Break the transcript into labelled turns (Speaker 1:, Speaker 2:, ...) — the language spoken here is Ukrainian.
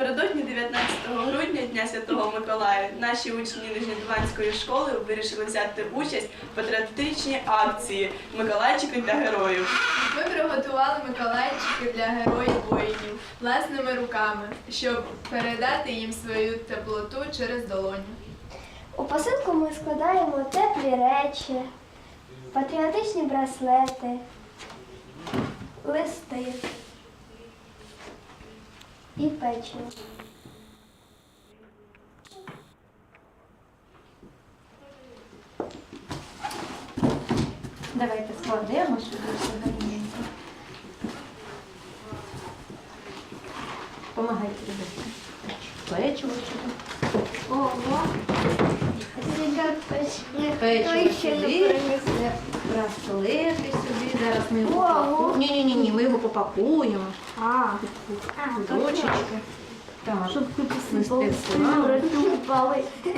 Speaker 1: Напередодні 19 грудня, Дня Святого Миколая, наші учні Нижньодванської школи вирішили взяти участь в патріотичній акції Миколайчики для героїв.
Speaker 2: Ми приготували миколайчики для героїв воїнів власними руками, щоб передати їм свою теплоту через долоню.
Speaker 3: У посилку ми складаємо теплі речі, патріотичні браслети, листи і печиво.
Speaker 4: Давайте складемо сюди все гарненько. Помагайте ребята. Печиво сюди.
Speaker 3: Ого!
Speaker 4: Печиво сюди. Браслети. Зараз ми його. Ні, ні, ні, ми його попакуємо.
Speaker 3: А,
Speaker 4: Дочечки. Так,
Speaker 3: щоб
Speaker 4: співали.
Speaker 3: упали.
Speaker 5: Ще